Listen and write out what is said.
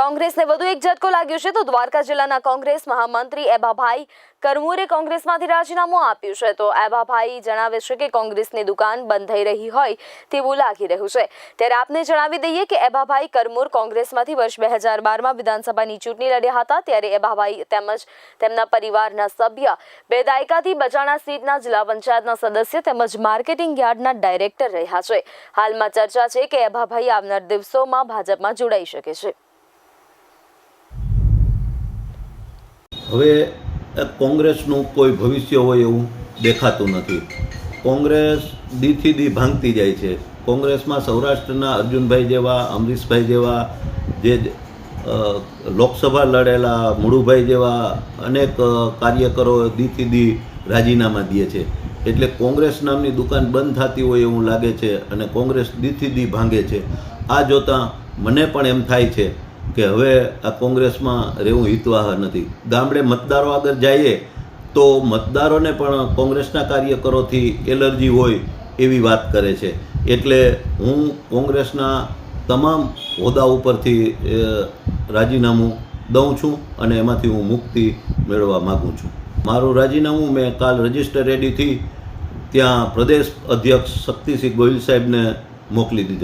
કોંગ્રેસને વધુ એક ઝટકો લાગ્યો છે તો દ્વારકા જિલ્લાના કોંગ્રેસ મહામંત્રી એબાભાઈ કરમુરે કોંગ્રેસમાંથી રાજીનામું આપ્યું છે. તો એબાભાઈ જણાવે છે કે કોંગ્રેસની દુકાન બંધ થઈ રહી હોય તેવું લાગી રહ્યું છે. ત્યારે આપને જણાવી દઈએ કે એબાભાઈ કરમુર કોંગ્રેસમાંથી વર્ષ બે હજાર બારમાં વિધાનસભાની ચૂંટણી લડ્યા હતા ત્યારે એબાભાઈ તેમજ તેમના પરિવારના સભ્ય બે દાયકાથી બજાણા સીટના જિલ્લા પંચાયતના સદસ્ય તેમજ માર્કેટિંગ યાર્ડના ડાયરેક્ટર રહ્યા છે. હાલમાં ચર્ચા છે કે એબાભાઈ આવનાર દિવસોમાં ભાજપમાં જોડાઈ શકે છે. હવે કોંગ્રેસનું કોઈ ભવિષ્ય હોય એવું દેખાતું નથી. કોંગ્રેસ દીથી દી ભાંગતી જાય છે. કોંગ્રેસમાં સૌરાષ્ટ્રના અર્જુનભાઈ જેવા, અમરીશભાઈ જેવા, જે લોકસભા લડેલા મુળુભાઈ જેવા અનેક કાર્યકરો દીથી દી રાજીનામા દે છે. એટલે કોંગ્રેસ નામની દુકાન બંધ થતી હોય એવું લાગે છે અને કોંગ્રેસ દીથી દી ભાંગે છે. આ જોતાં મને પણ એમ થાય છે કે હવે આ કોંગ્રેસમાં રહેવું હિતવાહ નથી. ગામડે મતદારો આગળ જઈએ તો મતદારોને પણ કોંગ્રેસના કાર્યકરોથી એલર્જી હોય એવી વાત કરે છે. એટલે હું કોંગ્રેસના તમામ હોદ્દા ઉપરથી રાજીનામું દઉં છું અને એમાંથી હું મુક્તિ મેળવવા માગું છું. મારું રાજીનામું મેં કાલ રજિસ્ટર રેડીથી ત્યાં પ્રદેશ અધ્યક્ષ શક્તિસિંહ ગોહિલ સાહેબને મોકલી દીધેલું